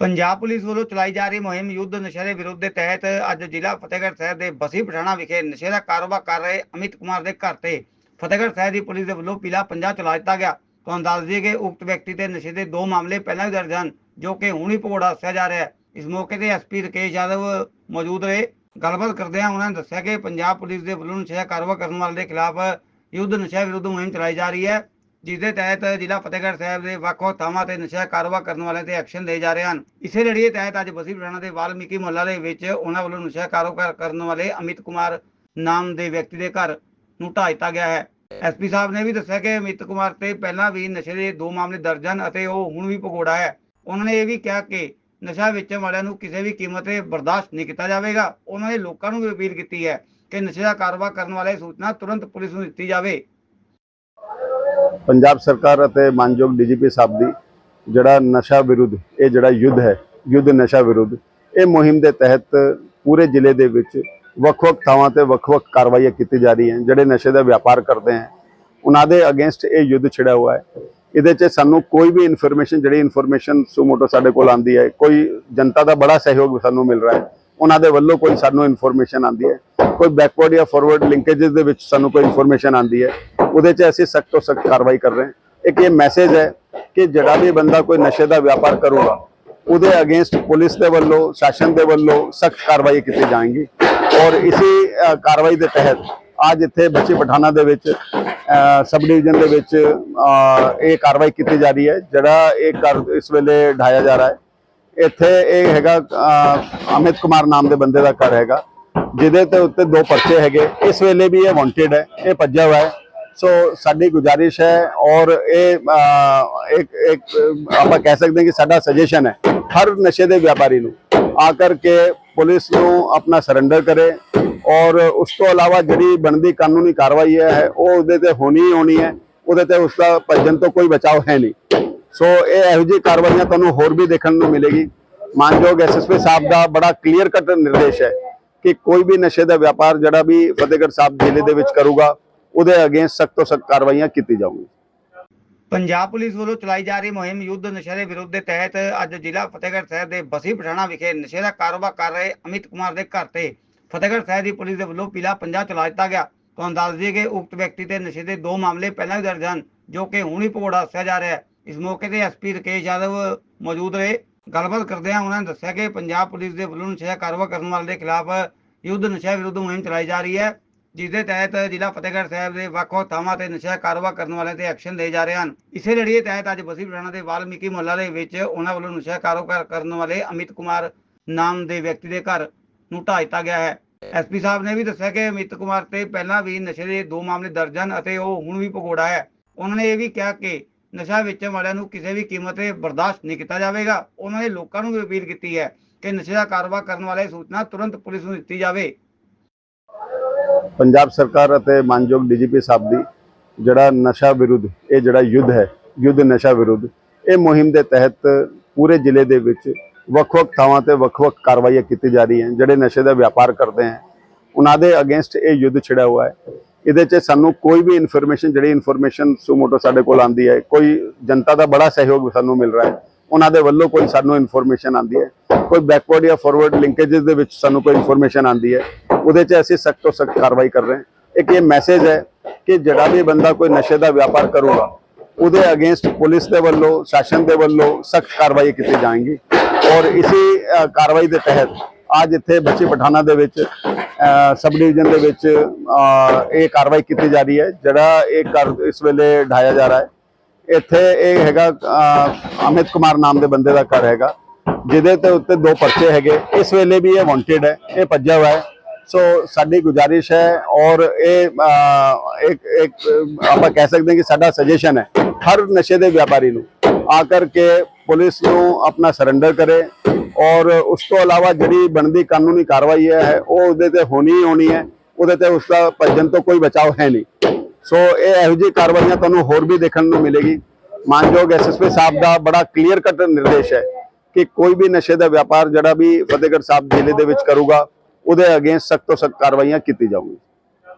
Punjab police ਵੱਲੋਂ ਚਲਾਈ ਜਾ ਰਹੀ ਮੁਹਿੰਮ ਯੁੱਧ ਨਸ਼ੇ ਦੇ ਵਿਰੁੱਧ ਦੇ ਤਹਿਤ ਅੱਜ ਜ਼ਿਲ੍ਹਾ ਫਤਿਹਗੜ੍ਹ ਸਾਹਿਬ ਦੇ ਬਸੀ ਪਠਾਣਾ ਵਿਖੇ ਨਸ਼ੇ ਦਾ ਕਾਰੋਬਾਰ ਕਰ ਰਹੇ ਅਮਿਤ ਕੁਮਾਰ ਦੇ ਘਰ ਤੇ ਫਤਿਹਗੜ੍ਹ ਸਾਹਿਬ ਦੀ ਪੁਲਿਸ ਦੇ ਵੱਲੋਂ ਪੀਲਾ ਪੰਜਾ ਚਲਾ ਦਿੱਤਾ ਗਿਆ। ਤੁਹਾਨੂੰ ਦੱਸ ਦਈਏ ਕਿ ਉਕਤ ਵਿਅਕਤੀ ਤੇ ਨਸ਼ੇ ਦੇ ਦੋ ਮਾਮਲੇ ਪਹਿਲਾਂ ਵੀ ਦਰਜ ਹਨ, ਜੋ ਕਿ ਹੁਣ ਹੀ ਭਗੌੜਾ ਦੱਸਿਆ ਜਾ ਰਿਹਾ ਹੈ। ਇਸ ਮੌਕੇ ਤੇ ਐਸਪੀ ਰਕੇਸ਼ ਯਾਦਵ ਮੌਜੂਦ ਰਹੇ। ਗੱਲਬਾਤ ਕਰਦਿਆਂ ਉਹਨਾਂ ਨੇ ਦੱਸਿਆ ਕਿ ਪੰਜਾਬ ਪੁਲਿਸ ਦੇ ਵੱਲੋਂ ਨਸ਼ੇ ਦਾ ਕਾਰੋਬਾਰ ਕਰਨ ਵਾਲੇ ਦੇ ਖਿਲਾਫ ਯੁੱਧ ਨਸ਼ਾ ਵਿਰੁੱਧ ਮੁਹਿੰਮ ਚਲਾਈ ਜਾ ਰਹੀ ਹੈ। ਜਿਸ ਦੇ ਤਹਿਤ ਜ਼ਿਲ੍ਹਾ ਫਤਿਹਗੜ੍ਹ ਸਾਹਿਬ ਦੇ ਵੱਖ-ਵੱਖ ਥਾਵਾਂ ਤੇ ਨਸ਼ਾ ਕਾਰੋਬਾਰ ਕਰਨ ਵਾਲਿਆਂ ਤੇ ਐਕਸ਼ਨ ਲਏ ਜਾ ਰਹੇ ਹਨ। ਇਸੇ ਲੜੀ ਤਹਿਤ ਅੱਜ ਬਸੀ ਪਠਾਣਾ ਦੇ ਵਾਲਮੀਕੀ ਮੁਹੱਲਾ ਦੇ ਵਿੱਚ ਉਹਨਾਂ ਵੱਲੋਂ ਨਸ਼ਾ ਕਾਰੋਬਾਰ ਕਰਨ ਵਾਲੇ ਅਮਿਤ ਕੁਮਾਰ ਨਾਮ ਦੇ ਵਿਅਕਤੀ ਦੇ ਘਰ ਨੂੰ ਢਾਹ ਦਿੱਤਾ ਗਿਆ ਹੈ। ਐਸਪੀ ਸਾਹਿਬ ਨੇ ਵੀ ਦੱਸਿਆ ਕਿ ਅਮਿਤ ਕੁਮਾਰ ਤੇ ਪਹਿਲਾਂ ਵੀ ਨਸ਼ੇ ਦੇ ਦੋ ਮਾਮਲੇ ਦਰਜ ਹਨ ਅਤੇ ਉਹ ਹੁਣ ਵੀ ਭਗੌੜਾ ਹੈ। ਉਹਨਾਂ ਨੇ ਇਹ ਵੀ ਕਿਹਾ ਕਿ ਨਸ਼ਾ ਵੇਚਣ ਵਾਲਿਆਂ ਨੂੰ ਕਿਸੇ ਵੀ ਕੀਮਤ ਤੇ ਬਰਦਾਸ਼ਤ ਨਹੀਂ ਕੀਤਾ ਜਾਵੇਗਾ। ਉਹਨਾਂ ਨੇ ਲੋਕਾਂ ਨੂੰ ਵੀ ਅਪੀਲ ਕੀਤੀ ਹੈ ਕਿ ਨਸ਼ੇ ਦਾ ਕਾਰੋਬਾਰ ਕਰਨ ਵਾਲੇ ਸੂਚਨਾ ਤੁਰੰਤ ਪੁਲਿਸ ਨੂੰ ਦਿੱਤੀ ਜਾਵੇ। ਪੰਜਾਬ ਸਰਕਾਰ ਅਤੇ ਮਾਨਯੋਗ ਡੀਜੀਪੀ ਸਾਹਿਬ ਦੀ ਜਿਹੜਾ ਨਸ਼ਾ ਵਿਰੁੱਧ, ਇਹ ਜਿਹੜਾ ਯੁੱਧ ਹੈ, ਯੁੱਧ ਨਸ਼ਾ ਵਿਰੁੱਧ, ਇਹ ਮੁਹਿੰਮ ਦੇ ਤਹਿਤ ਪੂਰੇ ਜ਼ਿਲ੍ਹੇ ਦੇ ਵਿੱਚ ਵੱਖ-ਵੱਖ ਥਾਵਾਂ ਤੇ ਵੱਖ-ਵੱਖ ਕਾਰਵਾਈਆਂ ਕੀਤੀ ਜਾ ਰਹੀਆਂ, ਜਿਹੜੇ ਨਸ਼ੇ ਦਾ ਵਪਾਰ ਕਰਦੇ ਹਨ ਉਹਨਾਂ ਦੇ ਅਗੇਂਸਟ ਇਹ ਯੁੱਧ ਛਿੜਿਆ ਹੋਇਆ ਹੈ। ਇਹਦੇ 'ਚ ਸਾਨੂੰ ਕੋਈ ਵੀ ਇਨਫੋਰਮੇਸ਼ਨ, ਜਿਹੜੀ ਇਨਫੋਰਮੇਸ਼ਨ ਸੁਮੋਟੋ ਸਾਡੇ ਕੋਲ ਆਂਦੀ ਹੈ, ਕੋਈ ਜਨਤਾ ਦਾ ਬੜਾ ਸਹਿਯੋਗ ਸਾਨੂੰ ਮਿਲ ਰਿਹਾ ਹੈ, ਉਹਨਾਂ ਦੇ ਵੱਲੋਂ ਕੋਈ ਸਾਨੂੰ ਇਨਫੋਰਮੇਸ਼ਨ ਆਂਦੀ ਹੈ। ਕੋਈ ਬੈਕਵਰਡ ਜਾਂ ਫਾਰਵਰਡ ਲਿੰਕੇजेस ਦੇ ਵਿੱਚ ਸਾਨੂੰ ਕੋਈ ਇਨਫੋਰਮੇਸ਼ਨ ਆਂਦੀ ਹੈ। ਉਹਦੇ 'ਚ ਅਸੀਂ ਸਖਤ ਤੋਂ ਸਖਤ ਕਾਰਵਾਈ ਕਰ ਰਹੇ ਹਾਂ। ਇੱਕ ਇਹ ਮੈਸੇਜ ਹੈ ਕਿ ਜਿਹੜਾ ਵੀ ਬੰਦਾ ਕੋਈ ਨਸ਼ੇ ਦਾ ਵਪਾਰ ਕਰੂਗਾ, ਉਹਦੇ ਅਗੇਂਸਟ ਪੁਲਿਸ ਦੇ ਵੱਲੋਂ, ਸ਼ਾਸਨ ਦੇ ਵੱਲੋਂ ਸਖਤ ਕਾਰਵਾਈ ਕੀਤੀ ਜਾਏਗੀ। ਔਰ ਇਸੇ ਕਾਰਵਾਈ ਦੇ ਤਹਿਤ ਅੱਜ ਇੱਥੇ ਬੱਚੀ ਪਠਾਣਾ ਦੇ ਵਿੱਚ ਸਬ ਡਿਵੀਜ਼ਨ ਦੇ ਵਿੱਚ ਇਹ ਕਾਰਵਾਈ ਕੀਤੀ ਜਾ ਰਹੀ ਹੈ। ਜਿਹੜਾ ਇਹ ਕਰ, ਇਸ ਵੇਲੇ ਢਾਇਆ ਜਾ ਰਿਹਾ ਹੈ। ਇੱਥੇ ਇਹ ਹੈਗਾ ਅਮਿਤ ਕੁਮਾਰ ਨਾਮ ਦੇ ਬੰਦੇ ਦਾ ਘਰ ਹੈਗਾ, ਜਿਹਦੇ ਤੇ ਉੱਤੇ ਦੋ ਪਰਚੇ ਹੈਗੇ। ਇਸ ਵੇਲੇ ਵੀ ਇਹ ਵਾਂਟਡ ਹੈ, ਇਹ ਭੱਜਿਆ ਹੋਇਆ ਹੈ। ਸੋ ਸਾਡੀ ਗੁਜ਼ਾਰਿਸ਼ ਹੈ ਔਰ ਇਹ ਇੱਕ ਇੱਕ, ਆਪਾਂ ਕਹਿ ਸਕਦੇ ਹਾਂ ਕਿ ਸਾਡਾ ਸੁਜੈਸ਼ਨ ਹੈ ਹਰ ਨਸ਼ੇ ਦੇ ਵਪਾਰੀ ਨੂੰ ਆ ਕਰਕੇ ਪੁਲਿਸ ਨੂੰ ਆਪਣਾ ਸਰੈਂਡਰ ਕਰੇ ਔਰ ਉਸ ਤੋਂ ਇਲਾਵਾ ਜਿਹੜੀ ਬਣਦੀ ਕਾਨੂੰਨੀ ਕਾਰਵਾਈ ਹੈ, ਉਹ ਉਹਦੇ ਤੇ ਹੋਣੀ ਹੀ ਹੋਣੀ ਹੈ, ਉਹਦੇ ਤੇ ਉਸ ਦਾ ਭੱਜਣ ਤੋਂ ਕੋਈ ਬਚਾਅ ਹੈ ਨਹੀਂ। ਸੋ ਇਹ ਇਹੋ ਜਿਹੀ ਕਾਰਵਾਈਆਂ ਤੁਹਾਨੂੰ ਹੋਰ ਵੀ ਦੇਖਣ ਨੂੰ ਮਿਲੇਗੀ। ਮਾਨਯੋਗ ਐਸਐਸਪੀ ਸਾਹਿਬ ਦਾ ਬੜਾ ਕਲੀਅਰ ਕੱਟ ਨਿਰਦੇਸ਼ ਹੈ ਕਿ ਕੋਈ ਵੀ ਨਸ਼ੇ ਦਾ ਵਪਾਰ ਜਿਹੜਾ ਵੀ ਫਤਿਹਗੜ੍ਹ ਸਾਹਿਬ ਜ਼ਿਲ੍ਹੇ ਦੇ ਵਿੱਚ ਕਰੂਗਾ ਉਹਦੇ ਅਗੇਂਸਟ ਸਖਤ ਤੋਂ ਸਖਤ ਕਾਰਵਾਈਆਂ ਕੀਤੀ ਜਾਊਗੀ। ਪੰਜਾਬ ਪੁਲਿਸ ਵੱਲੋਂ ਚਲਾਈ ਜਾ ਰਹੀ ਮੁਹਿੰਮ ਯੁੱਧ ਨਸ਼ੇ ਦੇ ਵਿਰੁੱਧ ਦੇ ਤਹਿਤ ਅੱਜ ਜ਼ਿਲ੍ਹਾ ਫਤਿਹਗੜ੍ਹ ਸਾਹਿਬ ਦੇ ਬਸੀ ਪਠਾਣਾ ਵਿਖੇ ਨਸ਼ੇ ਦਾ ਕਾਰੋਬਾਰ ਕਰ ਰਹੇ ਅਮਿਤ ਕੁਮਾਰ ਦੇ ਘਰ ਤੇ ਫਤਿਹਗੜ੍ਹ ਸਾਹਿਬ ਦੀ ਪੁਲਿਸ ਦੇ ਵੱਲੋਂ ਪੀਲਾ ਪੰਜਾ ਚਲਾ ਦਿੱਤਾ ਗਿਆ। ਤੁਹਾਨੂੰ ਦੱਸ ਦਈਏ ਕਿ ਉਕਤ ਵਿਅਕਤੀ ਤੇ ਨਸ਼ੇ ਦੇ ਦੋ ਮਾਮਲੇ ਪਹਿਲਾਂ ਵੀ ਦਰਜ ਹਨ, ਜੋ ਕਿ ਹੁਣ ਹੀ ਭਗੌੜਾ ਦੱਸਿਆ ਜਾ ਰਿਹਾ ਹੈ। ਇਸ ਮੌਕੇ ਤੇ ਐਸਪੀ ਰਕੇਸ਼ ਯਾਦਵ ਮੌਜੂਦ ਰਹੇ। ਗੱਲਬਾਤ ਕਰਦਿਆਂ ਉਹਨਾਂ ਨੇ ਦੱਸਿਆ ਕਿ ਪੰਜਾਬ ਪੁਲਿਸ ਦੇ ਵੱਲੋਂ ਨਸ਼ੇ ਦਾ ਕਾਰੋਬਾਰ ਕਰਨ ਵਾਲੇ ਦੇ ਖਿਲਾਫ ਯੁੱਧ ਨਸ਼ਾ ਵਿਰੁੱਧ ਮੁਹਿੰਮ ਚਲਾਈ ਜਾ ਰਹੀ ਹੈ। ਜਿਸ ਦੇ ਤਹਿਤ ਜ਼ਿਲ੍ਹਾ ਫਤਿਹਗੜ੍ਹ ਸਾਹਿਬ ਦੇ ਵੱਖ-ਵੱਖ ਥਾਵਾਂ ਤੇ ਨਸ਼ਾ ਕਾਰੋਬਾਰ ਕਰਨ ਵਾਲਿਆਂ ਤੇ ਐਕਸ਼ਨ ਲਏ ਜਾ ਰਹੇ ਹਨ। ਇਸੇ ਲੜੀ ਤਹਿਤ ਅੱਜ ਬਸੀ ਪਠਾਣਾ ਦੇ ਵਾਲਮੀਕੀ ਮੁਹੱਲਾ ਦੇ ਵਿੱਚ ਉਹਨਾਂ ਵੱਲੋਂ ਨਸ਼ਾ ਕਾਰੋਬਾਰ ਕਰਨ ਵਾਲੇ ਅਮਿਤ ਕੁਮਾਰ ਨਾਮ ਦੇ ਵਿਅਕਤੀ ਦੇ ਘਰ ਨੂੰ ਢਾਹ ਦਿੱਤਾ ਗਿਆ ਹੈ। ਐਸਪੀ ਸਾਹਿਬ ਨੇ ਵੀ ਦੱਸਿਆ ਕਿ ਅਮਿਤ ਕੁਮਾਰ ਤੇ ਪਹਿਲਾਂ ਵੀ ਨਸ਼ੇ ਦੇ ਦੋ ਮਾਮਲੇ ਦਰਜ ਹਨ ਅਤੇ ਉਹ ਹੁਣ ਵੀ ਪਕੌੜਾ ਹੈ। ਉਹਨਾਂ ਨੇ ਇਹ ਵੀ ਕਿਹਾ ਕਿ ਨਸ਼ਾ ਵੇਚਣ ਵਾਲਿਆਂ ਨੂੰ ਕਿਸੇ ਵੀ ਕੀਮਤ ਤੇ ਬਰਦਾਸ਼ਤ ਨਹੀਂ ਕੀਤਾ ਜਾਵੇਗਾ। ਉਹਨਾਂ ਨੇ ਲੋਕਾਂ ਨੂੰ ਵੀ ਅਪੀਲ ਕੀਤੀ ਹੈ ਕਿ ਨਸ਼ੇ ਦਾ ਕਾਰੋਬਾਰ ਕਰਨ ਵਾਲੇ ਸੂਚਨਾ ਤੁਰੰਤ ਪੁਲਿਸ ਨੂੰ ਦਿੱਤੀ ਜਾਵੇ। ਪੰਜਾਬ ਸਰਕਾਰ ਅਤੇ ਮਾਨਯੋਗ ਡੀਜੀਪੀ ਸਾਹਿਬ ਦੀ ਜਿਹੜਾ ਨਸ਼ਾ ਵਿਰੁੱਧ, ਇਹ ਜਿਹੜਾ ਯੁੱਧ ਹੈ, ਯੁੱਧ ਨਸ਼ਾ ਵਿਰੁੱਧ, ਇਹ ਮੁਹਿੰਮ ਦੇ ਤਹਿਤ ਪੂਰੇ ਜ਼ਿਲ੍ਹੇ ਦੇ ਵਿੱਚ ਵੱਖ-ਵੱਖ ਥਾਵਾਂ ਤੇ ਵੱਖ-ਵੱਖ ਕਾਰਵਾਈਆਂ ਕੀਤੀ ਜਾ ਰਹੀਆਂ, ਜਿਹੜੇ ਨਸ਼ੇ ਦਾ ਵਪਾਰ ਕਰਦੇ ਹਨ ਉਹਨਾਂ ਦੇ ਅਗੇਂਸਟ ਇਹ ਯੁੱਧ ਛਿੜਿਆ ਹੋਇਆ ਹੈ। ਇਹਦੇ 'ਚ ਸਾਨੂੰ ਕੋਈ ਵੀ ਇਨਫੋਰਮੇਸ਼ਨ, ਜਿਹੜੀ ਇਨਫੋਰਮੇਸ਼ਨ ਸੁਮੋਟੋ ਸਾਡੇ ਕੋਲ ਆਂਦੀ ਹੈ, ਕੋਈ ਜਨਤਾ ਦਾ ਬੜਾ ਸਹਿਯੋਗ ਸਾਨੂੰ ਮਿਲ ਰਿਹਾ ਹੈ, ਉਹਨਾਂ ਦੇ ਵੱਲੋਂ ਕੋਈ ਸਾਨੂੰ ਇਨਫੋਰਮੇਸ਼ਨ ਆਂਦੀ ਹੈ। ਕੋਈ ਬੈਕਵਰਡ ਜਾਂ ਫਾਰਵਰਡ ਲਿੰਕੇजेस ਦੇ ਵਿੱਚ ਸਾਨੂੰ ਕੋਈ ਇਨਫੋਰਮੇਸ਼ਨ ਆਂਦੀ ਹੈ। ਉਹਦੇ 'ਚ ਅਸੀਂ ਸਖਤ ਤੋਂ ਸਖਤ ਕਾਰਵਾਈ ਕਰ ਰਹੇ ਹਾਂ। ਇੱਕ ਇਹ ਮੈਸੇਜ ਹੈ ਕਿ ਜਿਹੜਾ ਵੀ ਬੰਦਾ ਕੋਈ ਨਸ਼ੇ ਦਾ ਵਪਾਰ ਕਰੂਗਾ, ਉਹਦੇ ਅਗੇਂਸਟ ਪੁਲਿਸ ਦੇ ਵੱਲੋਂ, ਸ਼ਾਸਨ ਦੇ ਵੱਲੋਂ ਸਖਤ ਕਾਰਵਾਈ ਕੀਤੀ ਜਾਏਗੀ। ਔਰ ਇਸੇ ਕਾਰਵਾਈ ਦੇ ਤਹਿਤ ਅੱਜ ਇੱਥੇ ਬੱਚੀ ਪਠਾਣਾ ਦੇ ਵਿੱਚ ਸਬ ਡਿਵੀਜ਼ਨ ਦੇ ਵਿੱਚ ਇਹ ਕਾਰਵਾਈ ਕੀਤੀ ਜਾ ਰਹੀ ਹੈ। ਜਿਹੜਾ ਇਹ ਕਰ, ਇਸ ਵੇਲੇ ਢਾਇਆ ਜਾ ਰਿਹਾ ਹੈ। ਇੱਥੇ ਇਹ ਹੈਗਾ ਅਮਿਤ ਕੁਮਾਰ ਨਾਮ ਦੇ ਬੰਦੇ ਦਾ ਘਰ ਹੈਗਾ, ਜਿਹਦੇ ਤੇ ਉੱਤੇ ਦੋ ਪਰਚੇ ਹੈਗੇ। ਇਸ ਵੇਲੇ ਵੀ ਇਹ ਵਾਂਟਡ ਹੈ, ਇਹ ਭੱਜਿਆ ਹੋਇਆ ਹੈ। ਸੋ ਸਾਡੀ ਗੁਜ਼ਾਰਿਸ਼ ਹੈ ਔਰ ਇਹ ਇੱਕ ਇੱਕ, ਆਪਾਂ ਕਹਿ ਸਕਦੇ ਹਾਂ ਕਿ ਸਾਡਾ ਸੁਜੈਸ਼ਨ ਹੈ ਹਰ ਨਸ਼ੇ ਦੇ ਵਪਾਰੀ ਨੂੰ ਆ ਕਰਕੇ ਪੁਲਿਸ ਨੂੰ ਆਪਣਾ ਸਰੈਂਡਰ ਕਰੇ ਔਰ ਉਸ ਤੋਂ ਇਲਾਵਾ ਜਿਹੜੀ ਬਣਦੀ ਕਾਨੂੰਨੀ ਕਾਰਵਾਈ ਹੈ, ਉਹ ਉਹਦੇ ਤੇ ਹੋਣੀ ਹੀ ਹੋਣੀ ਹੈ, ਉਹਦੇ ਤੇ ਉਸ ਦਾ ਭੱਜਣ ਤੋਂ ਕੋਈ ਬਚਾਅ ਹੈ ਨਹੀਂ। ਸੋ ਇਹ ਇਹੋ ਜਿਹੀ ਕਾਰਵਾਈਆਂ ਤੁਹਾਨੂੰ ਹੋਰ ਵੀ ਦੇਖਣ ਨੂੰ ਮਿਲੇਗੀ। ਮਾਨਯੋਗ ਐਸਐਸਪੀ ਸਾਹਿਬ ਦਾ ਬੜਾ ਕਲੀਅਰ ਕੱਟ ਨਿਰਦੇਸ਼ ਹੈ ਕਿ ਕੋਈ ਵੀ ਨਸ਼ੇ ਦਾ ਵਪਾਰ ਜਿਹੜਾ ਵੀ ਫਤਿਹਗੜ੍ਹ ਸਾਹਿਬ ਜ਼ਿਲ੍ਹੇ ਦੇ ਵਿੱਚ ਕਰੂਗਾ ਉਹਦੇ ਅਗੇਂਸਟ ਸਖਤ ਤੋਂ ਸਖਤ ਕਾਰਵਾਈਆਂ ਕੀਤੀ ਜਾਊਗੀ।